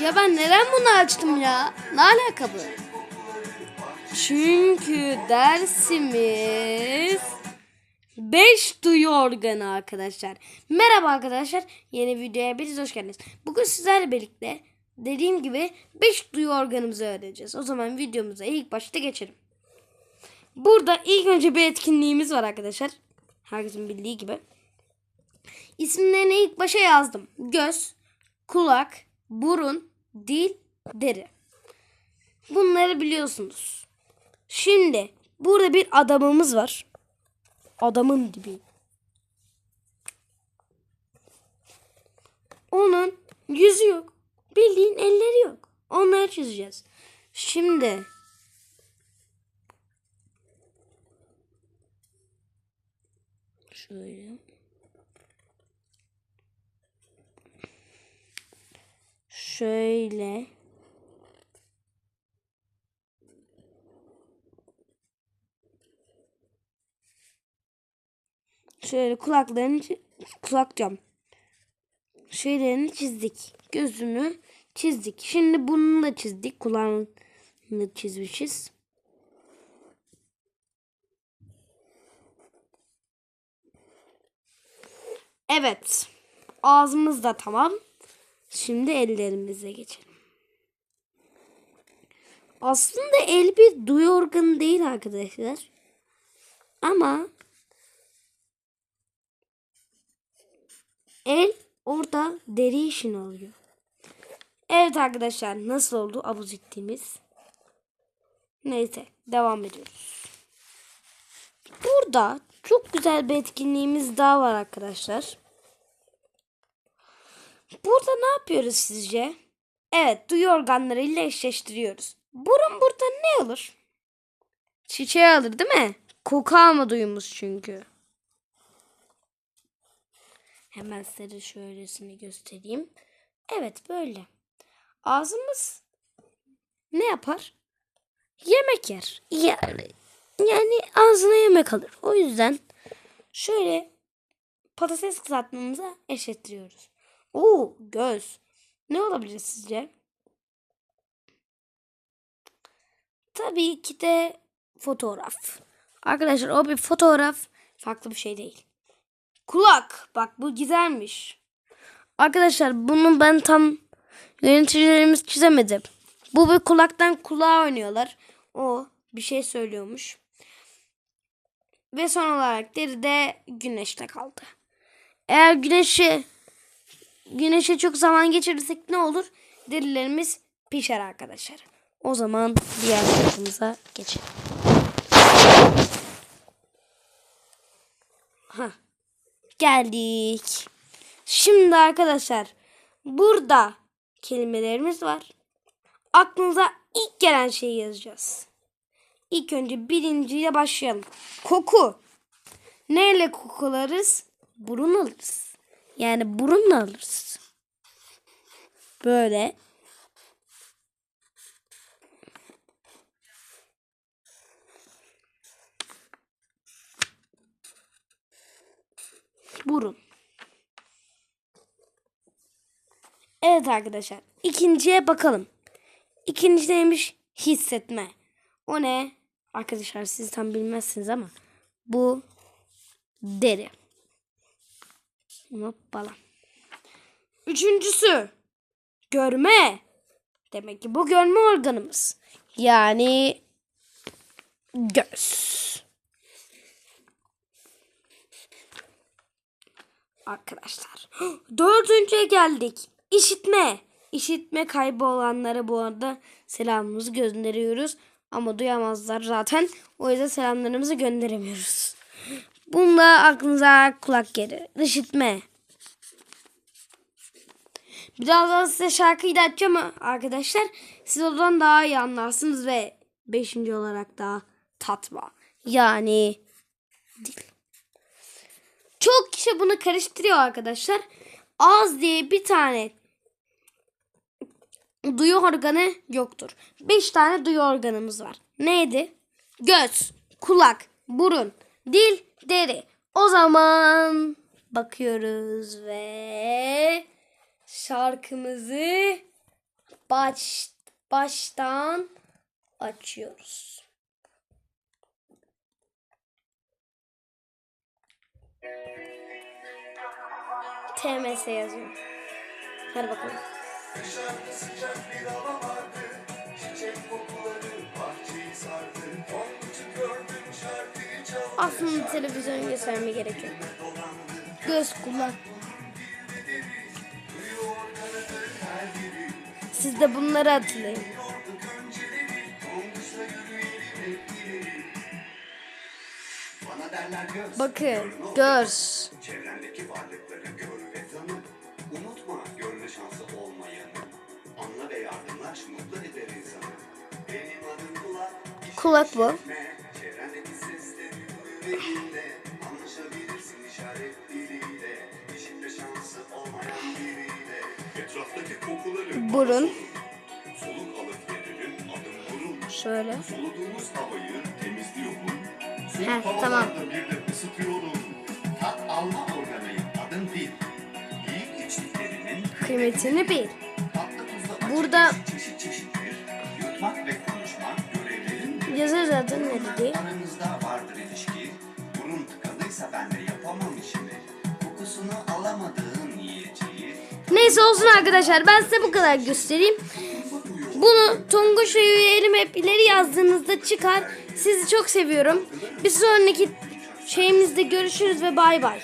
Ya ben neden bunu açtım ya? Ne alaka bu? Çünkü dersimiz 5 duyu organı arkadaşlar. Merhaba arkadaşlar. Yeni videoya hepiniz hoş geldiniz. Bugün sizlerle birlikte dediğim gibi 5 duyu organımızı öğreneceğiz. O zaman videomuza ilk başta geçelim. Burada ilk önce bir etkinliğimiz var arkadaşlar. Herkesin bildiği gibi. İsimlerini ilk başa yazdım. Göz, kulak, burun, dil, deri. Bunları biliyorsunuz. Şimdi burada bir adamımız var. Adamın dibi. Onun yüzü yok. Bildiğin elleri yok. Onları çizeceğiz. Şimdi şöyle şöyle şöyle kulaklarını kulak diyorum. Şeylerini çizdik. Gözünü çizdik. Şimdi burnunu da çizdik. Kulağını çizmişiz. Evet. Ağzımız da tamam. Şimdi ellerimize geçelim. Aslında el bir duyu organı değil arkadaşlar. Ama el orada deri işini oluyor. Evet arkadaşlar nasıl oldu abuz ettiğimiz? Neyse devam ediyoruz. Burada çok güzel bir etkinliğimiz daha var arkadaşlar. Burada ne yapıyoruz sizce? Evet, duyu organlarıyla eşleştiriyoruz. Burun burada ne alır? Çiçeği alır değil mi? Koku alma duyumuz çünkü. Hemen size şöylesini göstereyim. Evet böyle. Ağzımız ne yapar? Yemek yer. Yani, yani ağzına yemek alır. O yüzden şöyle patates kızartmamıza eşittiriyoruz. Oo göz. Ne olabilir sizce? Tabii ki de fotoğraf. Arkadaşlar o bir fotoğraf farklı bir şey değil. Kulak. Bak bu güzelmiş. Arkadaşlar bunu ben tam yöneticilerimiz çizemedi. Bu bir kulaktan kulağa oynuyorlar. O bir şey söylüyormuş. Ve son olarak deri de güneşte kaldı. Eğer güneşi güneşe çok zaman geçirirsek ne olur? Derilerimiz pişer arkadaşlar. O zaman diğer tarafımıza geçelim. Hah. Geldik. Şimdi arkadaşlar burada kelimelerimiz var. Aklınıza ilk gelen şeyi yazacağız. İlk önce birinciyle başlayalım. Koku. Neyle kokularız? Burun alırız. Yani burunla alırız. Böyle. Burun. Evet arkadaşlar. ikinciye bakalım. İkinci neymiş? Hissetme. O ne? Arkadaşlar siz tam bilmezsiniz ama bu deri. Hoppala. Üçüncüsü görme. Demek ki bu görme organımız. Yani göz. Arkadaşlar. Dördüncüye geldik. İşitme. İşitme kaybı olanlara bu arada selamımızı gönderiyoruz. Ama duyamazlar zaten. O yüzden selamlarımızı gönderemiyoruz. Bunda aklınıza kulak gelir. İşitme. Birazdan size şarkıyı da açacağım arkadaşlar. Siz ondan daha iyi anlarsınız ve beşinci olarak da tatma. Yani dil. Çok kişi bunu karıştırıyor arkadaşlar. Ağız diye bir tane duyu organı yoktur. Beş tane duyu organımız var. Neydi? Göz, kulak, burun, dil, deri. O zaman bakıyoruz ve şarkımızı baş baştan açıyoruz. TMS yazıyor. Hadi bakalım. Dışarıda sıcak bir hava vardı Çiçek kokuları Aslında televizyon gösterme gerekiyor. Göz kulak. Siz de bunları hatırlayın. Bakın göz. Çevrendeki varlıkları gör ve tanı Unutma görme şansı olmayanı Anla ve yardımlaş mutlu eder insanı Benim adım kulak Kulak bu. Yüreğinle Anlaşabilirsin işaret diliyle İşitme şansı olmayan biriyle Etraftaki kokuları Burun. Soluk alıp veririn adım burun Şöyle. Soluduğunuz havayı temizliyorum. Soğuk Heh, havalarda tamam. bir de ısıtıyorum. Tat alma organıyım adım dil. Yiyip içtiklerinin Kıymetini bil. Burada- çeşit çeşit çeşittir. Yutmak ve konuşmak görevlerimdir. Yazar zaten ne dedi? Aranızda tıkalıysa ben de yapamam işimi. Kokusunu alamadığın yiyeceği. Neyse olsun arkadaşlar ben size bu kadar göstereyim. Bunu Tonguç ve üyelim hep ileri yazdığınızda çıkar. Sizi çok seviyorum. Bir sonraki şeyimizde görüşürüz ve bay bay.